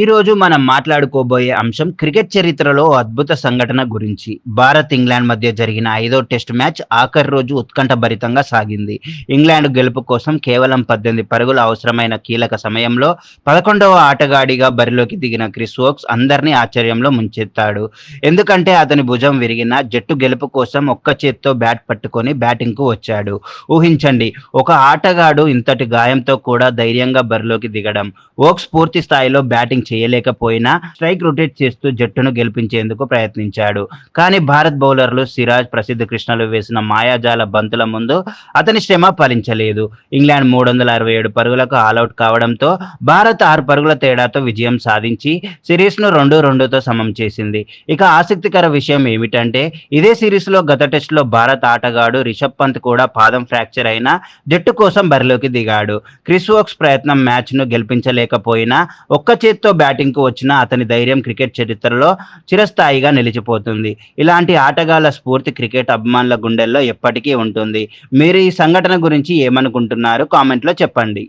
ఈ రోజు మనం మాట్లాడుకోబోయే అంశం క్రికెట్ చరిత్రలో అద్భుత సంఘటన గురించి. భారత్ ఇంగ్లాండ్ మధ్య జరిగిన ఐదో టెస్ట్ మ్యాచ్ ఆఖరి రోజు ఉత్కంఠభరితంగా సాగింది. ఇంగ్లాండ్ గెలుపు కోసం కేవలం పద్దెనిమిది పరుగులు అవసరమైన కీలక సమయంలో పదకొండవ ఆటగాడిగా బరిలోకి దిగిన క్రిస్ వోక్స్ అందరినీ ఆశ్చర్యంలో ముంచెత్తాడు. ఎందుకంటే అతని భుజం విరిగిన జట్టు గెలుపు కోసం ఒక్క చేత్తో బ్యాట్ పట్టుకొని బ్యాటింగ్కు వచ్చాడు. ఊహించండి ఒక ఆటగాడు ఇంతటి గాయంతో కూడా ధైర్యంగా బరిలోకి దిగడం. ఓక్స్ పూర్తి స్థాయిలో బ్యాటింగ్ చేయలేకపోయినా స్ట్రైక్ రొటేట్ చేస్తూ జట్టును గెలిపించేందుకు ప్రయత్నించాడు. కానీ భారత్ బౌలర్లు సిరాజ్ ప్రసిద్ధ కృష్ణలు వేసిన మాయాజాల బంతుల ముందు అతని శ్రమ ఫలించలేదు. ఇంగ్లాండ్ మూడు వందల అరవై ఏడు పరుగులకు ఆల్అౌట్ కావడంతో భారత్ ఆరు పరుగుల తేడాతో విజయం సాధించి సిరీస్ను రెండు రెండుతో సమం చేసింది. ఇక ఆసక్తికర విషయం ఏమిటంటే ఇదే సిరీస్లో గత టెస్టులో భారత్ ఆటగాడు రిషబ్ పంత్ కూడా పాదం ఫ్రాక్చర్ అయినా జట్టు కోసం బరిలోకి దిగాడు. క్రిస్ వోక్స్ ప్రయత్నం మ్యాచ్ను గెలిపించలేకపోయినా ఒక్క చేత్తో బ్యాటింగ్కు వచ్చిన అతని ధైర్యం క్రికెట్ చరిత్రలో చిరస్థాయిగా నిలిచిపోతుంది. ఇలాంటి ఆటగాళ్ళ స్ఫూర్తి క్రికెట్ అభిమానుల గుండెల్లో ఎప్పటికీ ఉంటుంది. మీరు ఈ సంఘటన గురించి ఏమనుకుంటున్నారు? కామెంట్లో చెప్పండి.